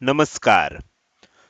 नमस्कार.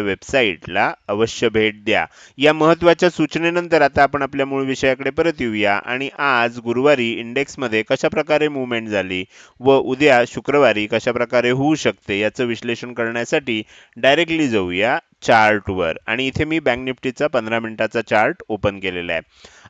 वेबसाईटला अवश्य भेट द्या. या महत्त्वाच्या सूचनेनंतर आता आपण आपल्या मूळ विषयाकडे परत येऊया आणि आज गुरुवारी इंडेक्समध्ये कशाप्रकारे मुवमेंट झाली व उद्या शुक्रवारी कशा प्रकारे होऊ शकते याचं विश्लेषण करण्यासाठी डायरेक्टली जाऊया चार्टवर आणि इथे मी बँक निफ्टीचा पंधरा मिनिटाचा चार्ट ओपन केलेला आहे.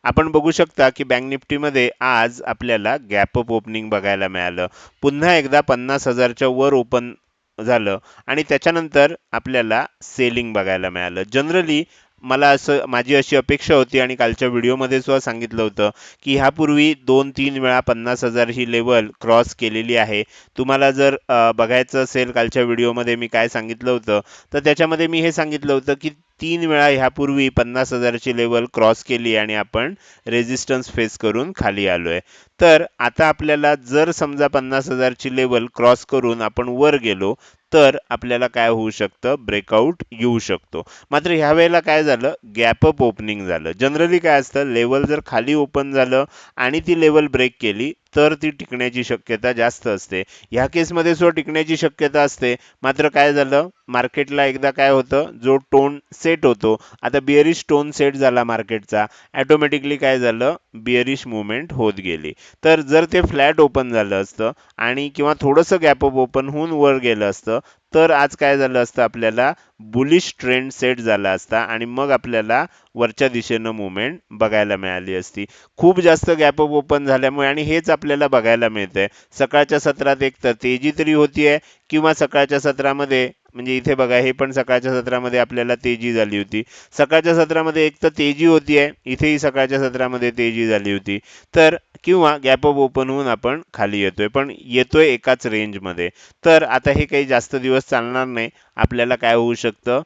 आपण बघू शकता की बँक निफ्टीमध्ये आज आपल्याला गॅप अप ओपनिंग बघायला मिळालं. पुन्हा एकदा पन्नास हजारच्या वर ओपन झालं. आणि त्याच्यानंतर आपल्याला सेलिंग बघायला मिळालं. जनरली मला असं माझी अशी अपेक्षा होती आणि कालच्या व्हिडिओमध्ये सुद्धा सांगितलं होतं की ह्यापूर्वी दोन तीन वेळा पन्नास हजार ही लेवल क्रॉस केलेली आहे. तुम्हाला जर बघायचं असेल कालच्या व्हिडिओमध्ये मी काय सांगितलं होतं तर त्याच्यामध्ये मी हे सांगितलं होतं की तीन वेळा ह्यापूर्वी पन्नास हजारची लेवल क्रॉस केली आणि आपण रेजिस्टन्स फेस करून खाली आलोय. तर आता आपल्याला जर समजा पन्नास हजारची लेवल क्रॉस करून आपण वर गेलो तर आपल्याला काय होऊ शकतं? ब्रेकआउट येऊ शकतो. मात्र ह्या वेळेला काय झालं? गॅपअप ओपनिंग झालं. जनरली काय असतं? लेवल जर खाली ओपन झालं आणि ती लेवल ब्रेक केली तर ती टिकण्याची शक्यता जास्त असते. ह्या केसमध्ये सुद्धा टिकण्याची शक्यता असते. मात्र काय झालं? मार्केटला एकदा काय होतं? जो टोन सेट होतो. आता बिअरिश टोन सेट झाला मार्केटचा. ॲटोमॅटिकली काय झालं? बिअरिश मुवमेंट होत गेली. तर जर ते फ्लॅट ओपन झालं असतं आणि किंवा थोडंसं गॅप अप ओपन होऊन वर गेलं असतं तर आज काय झालं असतं आपल्याला? बुलिश ट्रेंड सेट झाला असता आणि मग आपल्याला वरच्या दिशेनं मुवमेंट बघायला मिळाली असती. खूप जास्त गॅप अप ओपन झाल्यामुळे आणि हेच आपल्याला बघायला मिळतंय. सकाळच्या सत्रात एक तर तेजी तरी होतीये किंवा सकाळच्या सत्रामध्ये म्हणजे इथे बघा हे पण सकाळच्या सत्रामध्ये आपल्याला तेजी झाली होती. सकाळच्या सत्रामध्ये एक तर तेजी होती आहे इथेही सकाळच्या सत्रामध्ये तेजी झाली होती. तर किंवा गॅप अप ओपन होऊन आपण खाली येतोय. पण येतोय एकाच रेंजमध्ये तर आता हे काही जास्त दिवस चालणार नाही. आपल्याला काय होऊ शकतं?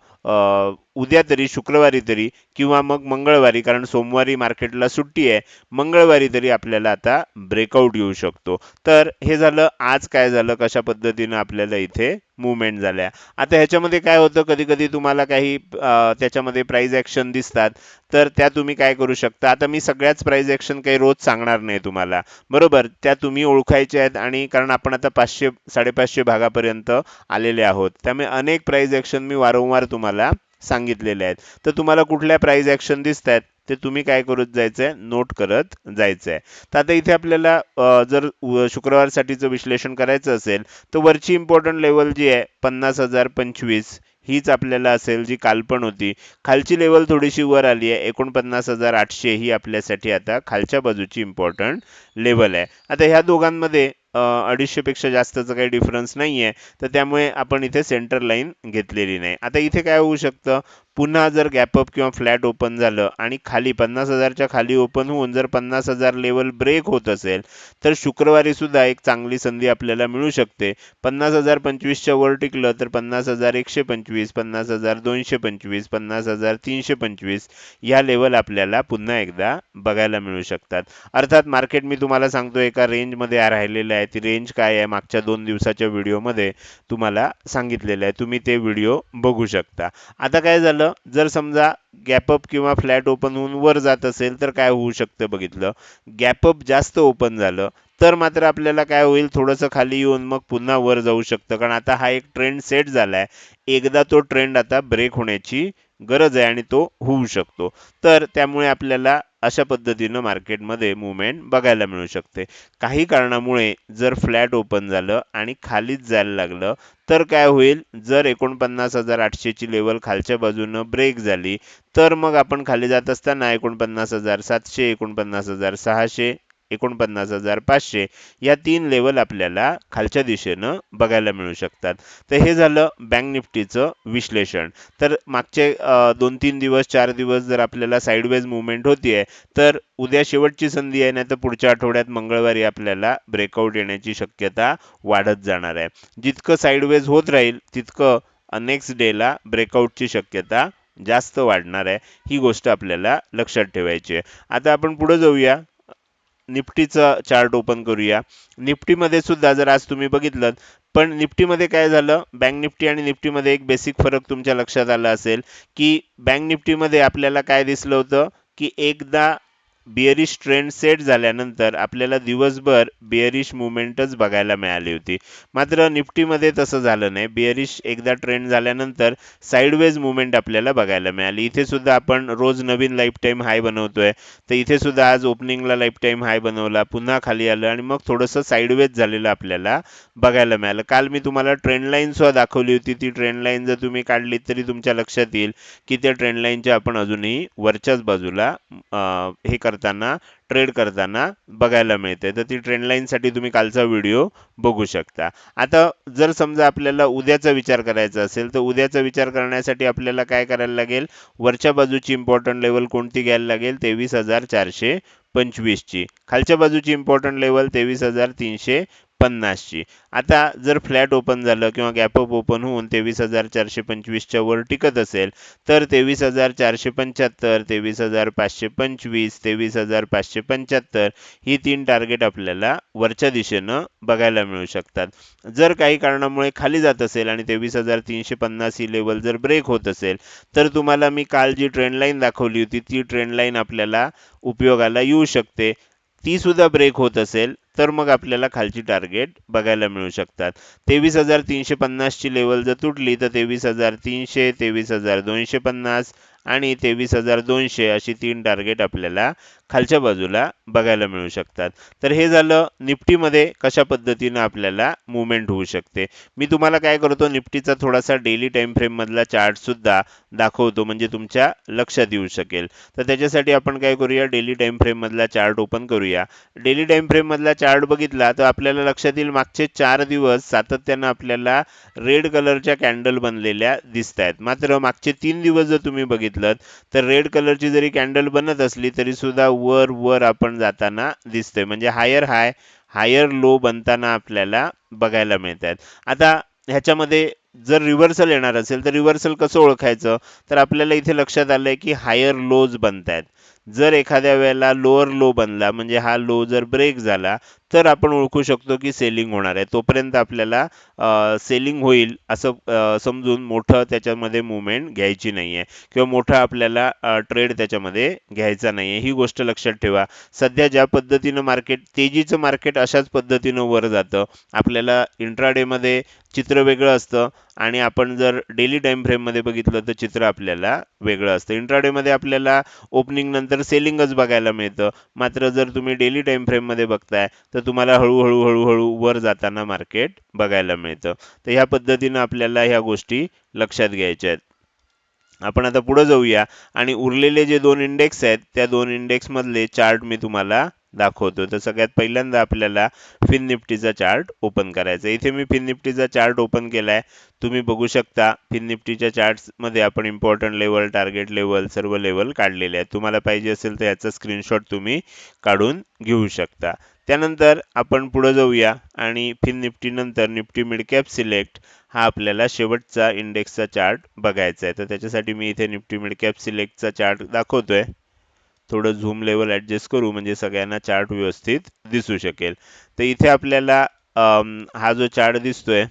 उद्या तरी शुक्रवारी तरी किंवा मग मंगळवारी कारण सोमवारी मार्केटला सुट्टी आहे मंगळवारी तरी आपल्याला आता ब्रेकआउट येऊ शकतो. तर हे झालं आज काय झालं कशा पद्धतीनं आपल्याला इथे मुवमेंट झाल्या? आता ह्याच्यामध्ये काय होतं कधी कधी तुम्हाला काही त्याच्यामध्ये प्राईज ॲक्शन दिसतात तर त्या तुम्ही काय करू शकता? आता मी सगळ्याच प्राईज ॲक्शन काही रोज सांगणार नाही तुम्हाला. बरोबर त्या तुम्ही ओळखायच्या आहेत आणि कारण आपण आता पाचशे साडेपाचशे भागापर्यंत आलेले आहोत. त्यामुळे अनेक प्राईज ॲक्शन मी वारंवार तुम्हाला सांगितलेले आहेत. तर तुम्हाला कुठल्या प्राईज ॲक्शन दिसत आहेत ते तुम्ही काय करत जायचं आहे नोट करत जायचं आहे तर आता इथे आपल्याला जर शुक्रवारसाठीचं विश्लेषण करायचं असेल तर वरची इम्पॉर्टंट लेवल जी आहे पन्नास हजार पंचवीस हीच आपल्याला असेल जी कालपण होती. खालची लेवल थोडीशी वर आली आहे एकोणपन्नास हजार आठशे ही आपल्यासाठी आता खालच्या बाजूची इम्पॉर्टंट लेवल आहे. आता ह्या दोघांमध्ये अडीचशेपेक्षा जास्तचं काही डिफरन्स नाही आहे तर त्यामुळे आपण इथे सेंटर लाईन घेतलेली नाही. आता इथे काय होऊ शकतं? पुन्हा जर गॅपअप किंवा फ्लॅट ओपन झालं आणि खाली पन्नास हजारच्या खाली ओपन होऊन जर पन्नास हजार लेवल ब्रेक होत असेल तर शुक्रवारी सुद्धा एक चांगली संधी आपल्याला मिळू शकते. पन्नास हजार पंचवीसच्या वर टिकलं तर पन्नास हजार एकशे पंचवीस पन्नास हजार दोनशे पंचवीस पन्नास हजार तीनशे पंचवीस या लेवल आपल्याला पुन्हा एकदा बघायला मिळू शकतात. अर्थात मार्केट मी तुम्हाला सांगतो एका रेंजमध्ये राहिलेलं आहे. ती रेंज काय आहे? मागच्या दोन दिवसाच्या व्हिडिओमध्ये तुम्हाला सांगितलेलं आहे. तुम्ही ते व्हिडिओ बघू शकता. आता काय झालं? जर समजा गॅपअप किंवा फ्लॅट ओपन होऊन वर जात असेल तर काय होऊ शकतं बघितलं? गॅपअप जास्त ओपन झालं तर मात्र आपल्याला काय होईल? थोडंसं खाली येऊन मग पुन्हा वर जाऊ शकतं. कारण आता हा एक ट्रेंड सेट झालाय. एकदा तो ट्रेंड आता ब्रेक होण्याची गरज आहे आणि तो होऊ शकतो. तर त्यामुळे आपल्याला अशा पद्धतीनं मार्केटमध्ये मुवमेंट बघायला मिळू शकते. काही कारणामुळे जर फ्लॅट ओपन झालं आणि खालीच जायला लागलं तर काय होईल? जर एकोणपन्नास हजार आठशेची लेवल खालच्या बाजूनं ब्रेक झाली तर मग आपण खाली जात असताना एकोणपन्नास हजार सातशे एकोणपन्नास हजार सहाशे एकोणपन्नास हजार पाचशे. या तीन लेवल आपल्याला खालच्या दिशेनं बघायला मिळू शकतात. तर हे झालं बँक निफ्टीचं विश्लेषण. तर मागचे दोन तीन दिवस चार दिवस जर आपल्याला साईडवेज मुवमेंट होतीये तर उद्या शेवटची संधी आहे नाही तर पुढच्या आठवड्यात मंगळवारी आपल्याला ब्रेकआउट येण्याची शक्यता वाढत जाणार आहे. जितकं साईडवेज होत राहील तितकं नेक्स्ट डेला ब्रेकआउटची शक्यता जास्त वाढणार आहे. ही गोष्ट आपल्याला लक्षात ठेवायची आहे. आता आपण पुढे जाऊया. निफ्टीचं चार्ट ओपन करूया. निफ्टीमध्ये सुद्धा जर आज तुम्ही बघितलं पण निफ्टीमध्ये काय झालं? बँक निफ्टी आणि निफ्टीमध्ये एक बेसिक फरक तुमच्या लक्षात आला असेल की बँक निफ्टीमध्ये आपल्याला काय दिसलं होतं? की एकदा बिअरिश ट्रेंड सेट झाल्यानंतर आपल्याला दिवसभर बिअरिश मुवमेंटच बघायला मिळाली होती. मात्र निफ्टीमध्ये तसं झालं नाही. बिअरिश एकदा ट्रेंड झाल्यानंतर साईडवेज मुवमेंट आपल्याला बघायला मिळाली. इथे सुद्धा आपण रोज नवीन लाईफ टाईम हाय बनवतोय. तर इथे सुद्धा आज ओपनिंगला लाईफ टाईम हाय बनवला पुन्हा खाली आलं आणि मग थोडंसं साईडवेज झालेलं आपल्याला बघायला मिळालं. काल मी तुम्हाला ट्रेंड लाईन सुद्धा दाखवली होती. ती ट्रेंड लाईन जर तुम्ही काढली तरी तुमच्या लक्षात येईल की त्या ट्रेंड लाईनच्या आपण अजूनही वरच्याच बाजूला हे कर करताना ट्रेड करताना बघायला मिळते. तर ती ट्रेंडलाईनसाठी तुम्ही कालचा व्हिडिओ बघू शकता. आता जर समजा आपल्याला उद्याचा विचार करायचा असेल तर उद्याचा विचार करण्यासाठी आपल्याला काय करायला लागेल? वरच्या बाजूची इम्पॉर्टंट लेवल कोणती घ्यायला लागेल? तेवीस हजार चारशे पंचवीसची. खालच्या बाजूची इम्पॉर्टंट लेवल तेवीस हजार तीनशे पन्नासची. आता जर फ्लॅट ओपन झालं किंवा गॅपअप ओपन होऊन तेवीस हजार चारशे पंचवीसच्या वर टिकत असेल तर तेवीस हजार चारशे पंच्याहत्तर तेवीस हजार पाचशे पंचवीस तेवीस हजार पाचशे पंच्याहत्तर ही तीन टार्गेट आपल्याला वरच्या दिशेनं बघायला मिळू शकतात. जर काही कारणामुळे खाली जात असेल आणि तेवीस हजार तीनशे पन्नास ही लेवल जर ब्रेक होत असेल तर तुम्हाला मी काल जी ट्रेंड लाईन दाखवली होती ती ट्रेंड लाईन आपल्याला उपयोगाला येऊ शकते. ती सुद्धा ब्रेक होत असेल तर मग आपल्याला खालची टार्गेट बघायला मिळू शकतात. तेवीस हजार तीनशे पन्नासची लेवल जर तुटली तर तेवीस हजार तीनशे तेवीस हजार दोनशे पन्नास आणि तेवीस हजार दोनशे अशी तीन टार्गेट आपल्याला खालच्या बाजूला बघायला मिळू शकतात. तर हे झालं निफ्टीमध्ये कशा पद्धतीनं आपल्याला मुवमेंट होऊ शकते. मी तुम्हाला काय करतो निफ्टीचा थोडासा डेली टाईम फ्रेम मधला चार्ट सुद्धा दाखवतो म्हणजे तुमच्या लक्षात येऊ शकेल. तर त्याच्यासाठी आपण काय करूया डेली टाईम फ्रेम मधला चार्ट ओपन करूया. डेली टाईम फ्रेम मधला चार्ट बघितला तर आपल्याला लक्षात येईल मागचे चार दिवस सातत्यानं आपल्याला रेड कलरच्या कॅन्डल बनलेल्या दिसत आहेत मात्र मागचे तीन दिवस जर तुम्ही बघितले तर रेड कलरची जरी कॅन्डल बनत असली तरी सुद्धा वर वर आपण जाताना दिसतोय. म्हणजे हायर हाय हायर लो बनताना आपल्याला बघायला मिळत आहेत आता ह्याच्यामध्ये जर रिव्हर्सल येणार असेल तर रिव्हर्सल कसं ओळखायचं? तर आपल्याला इथे लक्षात आलंय की हायर लोज बनतायत. जर एखाद्या वेळेला लोअर लो बनला म्हणजे हा लो जर ब्रेक झाला तर आपण ओळखू शकतो की सेलिंग होणार आहे. तोपर्यंत आपल्याला सेलिंग होईल असं समजून मोठं त्याच्यामध्ये मुवमेंट घ्यायची नाही आहे किंवा मोठा आपल्याला ट्रेड त्याच्यामध्ये घ्यायचा नाही आहे ही गोष्ट लक्षात ठेवा. सध्या ज्या पद्धतीनं मार्केट तेजीचं मार्केट अशाच पद्धतीनं वर जातं. आपल्याला इंट्राडेमध्ये चित्र वेगळं असतं आणि आपण जर डेली टाईम फ्रेममध्ये बघितलं तर चित्र आपल्याला वेगळं असतं. इंट्राडेमध्ये आपल्याला ओपनिंग नंतर तर सेलिंगच बघायला मिळतं. मात्र जर तुम्ही डेली टाइम फ्रेममध्ये बघताय तर तुम्हाला हळूहळू हळूहळू वर जाताना मार्केट बघायला मिळतं. तर ह्या पद्धतीनं आपल्याला ह्या गोष्टी लक्षात घ्यायच्या आहेत. आपण आता पुढे जाऊया. आणि उरलेले जे दोन इंडेक्स आहेत त्या दोन इंडेक्स मधले चार्ट मी तुम्हाला दाखवतो तर सगळ्यात पहिल्यांदा आपल्याला फिन निफ्टीचा चार्ट ओपन करायचा आहे. इथे मी फिन निफ्टीचा चार्ट ओपन केलाय. तुम्ही बघू शकता फिन निफ्टीच्या चार्टमध्ये आपण इम्पॉर्टंट लेवल टार्गेट लेवल सर्व लेवल काढलेले आहेत. तुम्हाला पाहिजे असेल तर याचा स्क्रीनशॉट तुम्ही काढून घेऊ शकता. त्यानंतर आपण पुढे जाऊया आणि फिन निफ्टी नंतर निफ्टी मिड कॅप सिलेक्ट हा आपल्याला शेवटचा इंडेक्सचा चार्ट बघायचा आहे. तर त्याच्यासाठी मी इथे निफ्टी मिड कॅप सिलेक्टचा चार्ट दाखवतोय. थोडं झूम लेवल ॲडजस्ट करू म्हणजे सगळ्यांना चार्ट व्यवस्थित दिसू शकेल. तर इथे आपल्याला हा जो चार्ट दिसतोय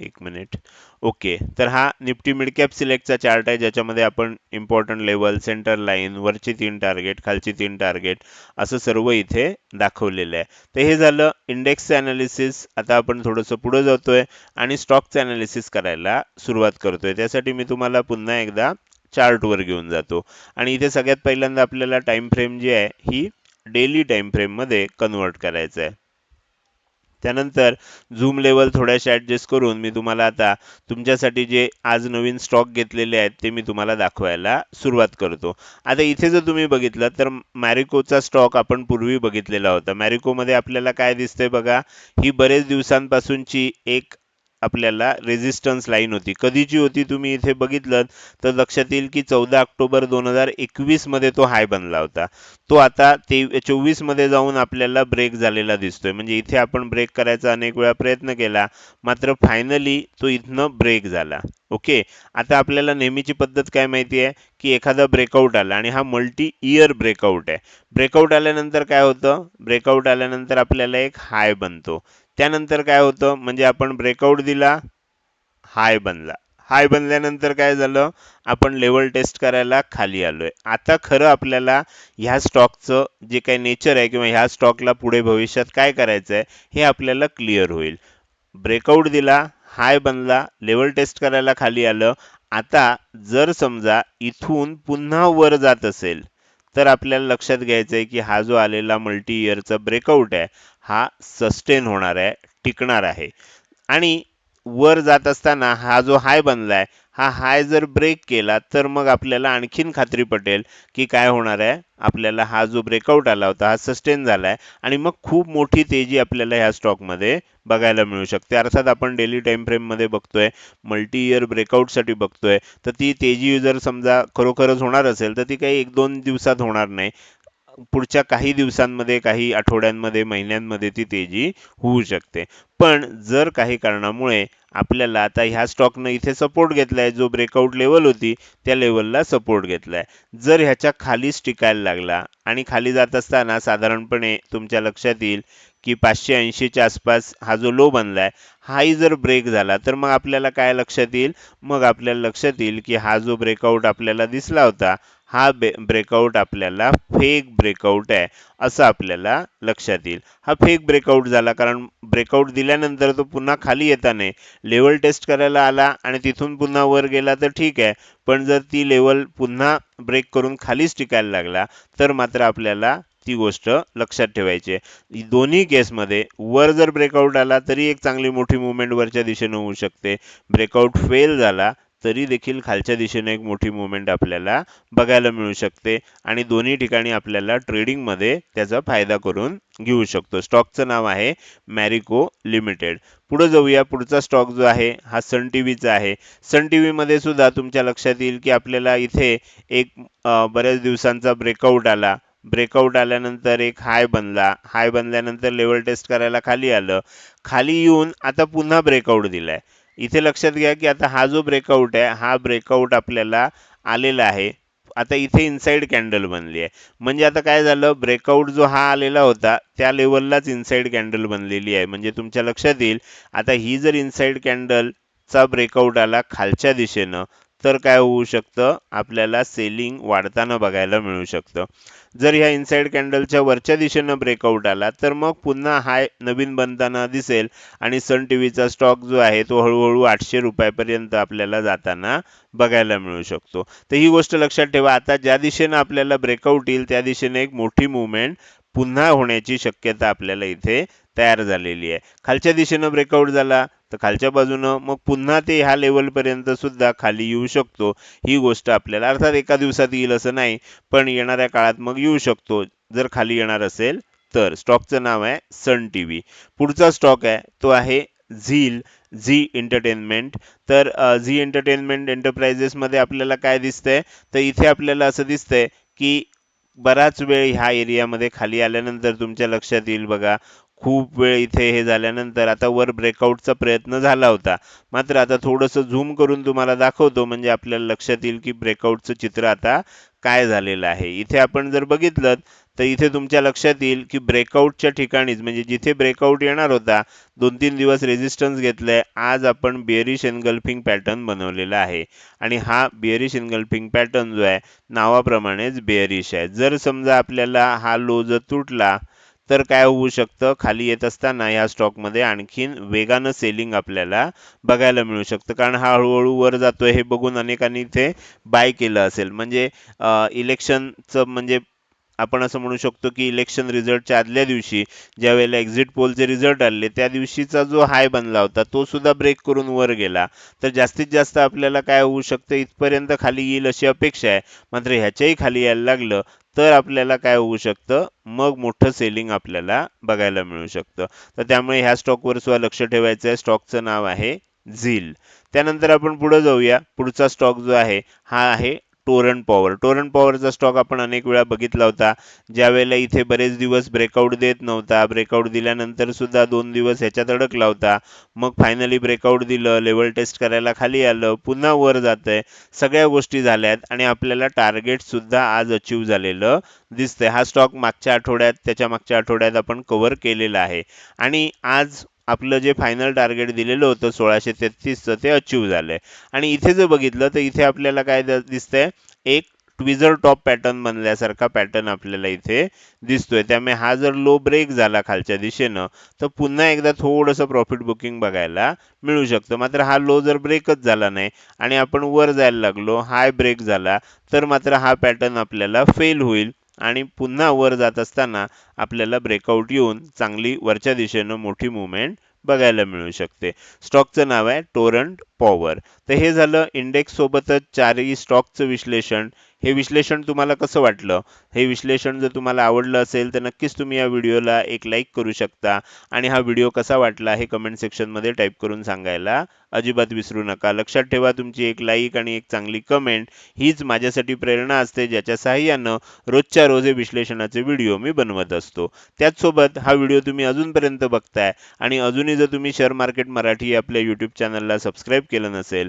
एक मिनिट ओके तर हा निफ्टी मिडकॅप सिलेक्टचा चार्ट आहे ज्याच्यामध्ये आपण इम्पॉर्टंट लेवल सेंटर लाईन वरची तीन टार्गेट खालची तीन टार्गेट असं सर्व इथे दाखवलेलं आहे. तर हे झालं इंडेक्सचं अनालिसिस आता आपण थोडंसं पुढं जातोय आणि स्टॉकचं अनालिसिस करायला सुरुवात करतोय. त्यासाठी मी तुम्हाला पुन्हा एकदा चार्टवर घेऊन जातो. आणि इथे सगळ्यात पहिल्यांदा आपल्याला टाइम फ्रेम जी आहे ही डेली टाइम फ्रेममध्ये कन्वर्ट करायचं आहे. त्यानंतर झूम लेवल थोड्याशा ॲडजस्ट करून मी तुम्हाला आता तुमच्यासाठी जे आज नवीन स्टॉक घेतलेले आहेत ते मी तुम्हाला दाखवायला सुरुवात करतो. आता इथे जर तुम्ही बघितलं तर मॅरिकोचा स्टॉक आपण पूर्वी बघितलेला होता. मॅरिकोमध्ये आपल्याला काय दिसतंय बघा ही बरेच दिवसांपासूनची एक आपल्याला रेझिस्टन्स लाईन होती. कधीची होती तुम्ही इथे बघितलं तर लक्षात येईल की चौदा ऑक्टोबर दोन हजार एकवीसमध्ये तो हाय बनला होता. तो आता ते चोवीसमध्ये जाऊन आपल्याला ब्रेक झालेला दिसतोय. म्हणजे इथे आपण ब्रेक करायचा अनेक वेळा प्रयत्न केला मात्र फायनली तो इथनं ब्रेक झाला. ओके आता आपल्याला नेहमीची पद्धत काय माहिती आहे? की एखादा ब्रेकआउट आला आणि हा मल्टी इयर ब्रेकआउट आहे. ब्रेकआउट आल्यानंतर काय होतं? ब्रेकआउट आल्यानंतर आपल्याला एक हाय बनतो. त्यानंतर काय होतं? म्हणजे आपण ब्रेकआउट दिला हाय बनला. हाय बनल्यानंतर काय झालं? आपण लेवल टेस्ट करायला खाली आलोय. आता खरं आपल्याला ह्या स्टॉकचं जे काही नेचर आहे किंवा ह्या स्टॉकला पुढे भविष्यात काय करायचं आहे हे आपल्याला क्लिअर होईल. ब्रेकआउट दिला हाय बनला लेवल टेस्ट करायला खाली आलं. आता जर समजा इथून पुन्हा वर जात असेल तर आपल्याला लक्षात घ्यायचं आहे की हा जो आलेला मल्टी इयरचा ब्रेकआउट आहे हा सस्टेन होणार आहे टिकणार आहे. आणि वर जात असताना हा जो हाय बनला आहे हा हाय जर ब्रेक केला तर मग आपल्याला आणखीन खात्री पटेल की काय होणार आहे. आपल्याला हा जो ब्रेकआउट आला होता हा सस्टेन झालाय. आणि मग खूप मोठी तेजी आपल्याला ह्या स्टॉकमध्ये बघायला मिळू शकते. अर्थात आपण डेली टाइम फ्रेममध्ये बघतोय मल्टी इयर ब्रेकआउटसाठी बघतोय तर ती तेजी जर समजा खरोखरच होणार असेल तर ती काही एक दोन दिवसात होणार नाही. पुढच्या काही दिवसांमध्ये काही आठवड्यांमध्ये महिन्यांमध्ये ती तेजी होऊ शकते. पण जर काही कारणामुळे आपल्याला आता ह्या स्टॉकनं इथे सपोर्ट घेतलाय जो ब्रेकआउट लेवल होती त्या लेवलला सपोर्ट घेतलाय. जर ह्याच्या खालीच टिकायला लागला आणि खाली जात असताना साधारणपणे तुमच्या लक्षात येईल की पाचशे ऐंशीच्या आसपास हा जो लो बनलाय हाही जर ब्रेक झाला तर मग आपल्याला काय लक्षात येईल? मग आपल्याला लक्षात येईल की हा जो ब्रेकआउट आपल्याला दिसला होता हा बे ब्रेकआउट आपल्याला फेक ब्रेकआउट आहे असं आपल्याला लक्षात येईल. हा फेक ब्रेकआउट झाला कारण ब्रेकआउट दिल्यानंतर तो पुन्हा खाली येताना लेवल टेस्ट करायला आला आणि तिथून पुन्हा वर गेला तर ठीक आहे. पण जर ती लेवल पुन्हा ब्रेक करून खालीच टिकायला लागला तर मात्र आपल्याला ती गोष्ट लक्षात ठेवायची आहे. दोन्ही केसमध्ये वर जर ब्रेकआउट आला तरी एक चांगली मोठी मुवमेंट वरच्या दिशेने होऊ शकते. ब्रेकआउट फेल झाला तरी देखील खालच्या दिशेने एक मोठी मुवमेंट आपल्याला बघायला मिळू शकते. आणि दोन्ही ठिकाणी आपल्याला ट्रेडिंगमध्ये त्याचा फायदा करून घेऊ शकतो. स्टॉकचं नाव आहे मॅरिको लिमिटेड. पुढे जाऊया. पुढचा स्टॉक जो आहे हा सन टी व्हीचा आहे. सन टी व्हीमध्ये सुद्धा तुमच्या लक्षात येईल की आपल्याला इथे एक बऱ्याच दिवसांचा ब्रेकआउट आला. ब्रेकआउट आल्यानंतर एक हाय बनला. हाय बनल्यानंतर लेवल टेस्ट करायला खाली आलं. खाली येऊन आता पुन्हा ब्रेकआउट दिलाय. इथे लक्षात घ्या की आता हा जो ब्रेकआउट आहे हा ब्रेकआउट आपल्याला आलेला आहे. आता इथे इनसाइड कॅन्डल बनली आहे. म्हणजे आता काय झालं? ब्रेकआउट जो हा आलेला होता त्या लेवललाच इनसाइड कॅन्डल बनलेली आहे. म्हणजे तुमच्या लक्षात येईल आता ही जर इनसाइड कॅन्डलचा ब्रेकआउट आला खालच्या दिशेनं तर काय होऊ शकतं? आपल्याला सेलिंग वाढताना बघायला मिळू शकतं. जर ह्या इनसाइड कॅन्डलच्या वरच्या दिशेनं ब्रेकआउट आला तर मग पुन्हा हाय नवीन बनताना दिसेल. आणि सन टीव्हीचा स्टॉक जो आहे तो हळूहळू आठशे रुपयापर्यंत आपल्याला जाताना बघायला मिळू शकतो. तर ही गोष्ट लक्षात ठेवा. आता ज्या दिशेनं आपल्याला ब्रेकआउट येईल त्या दिशेने एक मोठी मुवमेंट पुन्हा होण्याची शक्यता आपल्याला इथे तयार झालेली आहे. खालच्या दिशेनं ब्रेकआउट झाला तर खालच्या बाजूनं मग पुन्हा ते ह्या लेवलपर्यंत सुद्धा खाली येऊ शकतो. ही गोष्ट आपल्याला अर्थात एका दिवसात येईल असं नाही पण येणाऱ्या काळात मग येऊ शकतो. जर खाली येणार असेल तर. स्टॉकचं नाव आहे सन टी व्ही पुढचा स्टॉक आहे तो आहे झील झी एंटरटेनमेंट. तर झी एंटरटेनमेंट एंटरप्राइजेसमध्ये आपल्याला काय दिसतंय? तर इथे आपल्याला असं दिसतंय की बराच वेळ ह्या एरियामध्ये खाली आल्यानंतर तुमच्या लक्षात येईल बघा. खूप वेळ इथे हे झाल्यानंतर आता वर ब्रेकआउटचा प्रयत्न झाला होता. मात्र आता थोडंसं झूम करून तुम्हाला दाखवतो म्हणजे आपल्याला लक्षात येईल की ब्रेकआउटचं चित्र आता काय झालेलं आहे. इथे आपण जर बघितलं तर इथे तुमच्या लक्षात येईल की ब्रेकआउटच्या ठिकाणीच म्हणजे जिथे ब्रेकआउट येणार होता दोन तीन दिवस रेझिस्टन्स घेतलाय. आज आपण बिअरिश एनगल्फिंग पॅटर्न बनवलेला आहे. आणि हा बिअरिश एनगल्फिंग पॅटर्न जो आहे नावाप्रमाणेच बेअरिश आहे. जर समजा आपल्याला हा लो जर तुटला तर काय होऊ शकतं? खाली येत असताना या स्टॉकमध्ये आणखीन वेगानं सेलिंग आपल्याला बघायला मिळू शकतं. कारण हा हळूहळू वर जातोय. हे बघून अनेकांनी इथे बाय केलं असेल. म्हणजे इलेक्शनचं म्हणजे आपण असं म्हणू शकतो की इलेक्शन रिझल्टच्या आदल्या दिवशी ज्या वेळेला एक्झिट पोलचे रिझल्ट आले त्या दिवशीचा जो हाय बनला होता तो सुद्धा ब्रेक करून वर गेला. तर जास्तीत जास्त आपल्याला काय होऊ शकतं इथपर्यंत खाली येईल अशी अपेक्षा आहे. मात्र ह्याच्याही खाली यायला लागलं तर आपल्याला काय होऊ शकतं मग मोठं सेलिंग आपल्याला बघायला मिळू शकतं. तर त्यामुळे ह्या स्टॉकवर सुद्धा लक्ष ठेवायचं आहे. स्टॉकचं नाव आहे झील त्यानंतर आपण पुढे जाऊया. पुढचा स्टॉक जो आहे हा आहे टोरंट पॉवर. टोरंट पॉवरचा स्टॉक आपण अनेक वेळा बघितला होता. ज्यावेळेला इथे बरेच दिवस ब्रेकआउट देत नव्हता. ब्रेकआउट दिल्यानंतर सुद्धा दोन दिवस ह्याच्यात अडकला होता. मग फायनली ब्रेकआउट दिलं लेवल टेस्ट करायला खाली आलं पुन्हा वर जात आहे सगळ्या गोष्टी झाल्यात आणि आपल्याला टार्गेट सुद्धा आज अचीव झालेलं दिसतंय. हा स्टॉक मागच्या आठवड्यात त्याच्या मागच्या आठवड्यात आपण कव्हर केलेला आहे. आणि आज आपलं जे फायनल टार्गेट दिलेलं होतं सोळाशे तेहतीसचं ते अचीव झालं आहे आणि इथे जर बघितलं तर इथे आपल्याला काय दिसतंय? एक ट्विझर टॉप पॅटर्न बनल्यासारखा पॅटर्न आपल्याला इथे दिसतोय. त्यामुळे हा जर लो ब्रेक झाला खालच्या दिशेनं तर पुन्हा एकदा थोडंसं प्रॉफिट बुकिंग बघायला मिळू शकतं. मात्र हा लो जर ब्रेकच झाला नाही आणि आपण वर जायला लागलो हाय ब्रेक झाला तर मात्र हा पॅटर्न आपल्याला फेल होईल. आणि पुन्हा वर जात असताना आपल्याला ब्रेकआउट येऊन चांगली वरच्या दिशेनं मोठी मुवमेंट बघायला मिळू शकते. स्टॉकचं नाव आहे टोरंट पॉवर तर हे झालं इंडेक्ससोबतच चारही स्टॉकचं विश्लेषण. हे विश्लेषण तुम्हाला कसं वाटलं? हे विश्लेषण जर तुम्हाला आवडलं असेल तर नक्कीच तुम्ही या व्हिडिओला एक लाईक करू शकता. आणि हा व्हिडिओ कसा वाटला हे कमेंट सेक्शनमध्ये टाईप करून सांगायला अजिबात विसरू नका. लक्षात ठेवा तुमची एक लाईक आणि एक चांगली कमेंट हीच माझ्यासाठी प्रेरणा असते ज्याच्या सहाय्यानं रोजच्या रोज हे विश्लेषणाचे व्हिडिओ मी बनवत असतो. त्याचसोबत हा व्हिडिओ तुम्ही अजूनपर्यंत बघताय आणि अजूनही जर तुम्ही शेअर मार्केट मराठी आपल्या यूट्यूब चॅनलला सबस्क्राईब केलं नसेल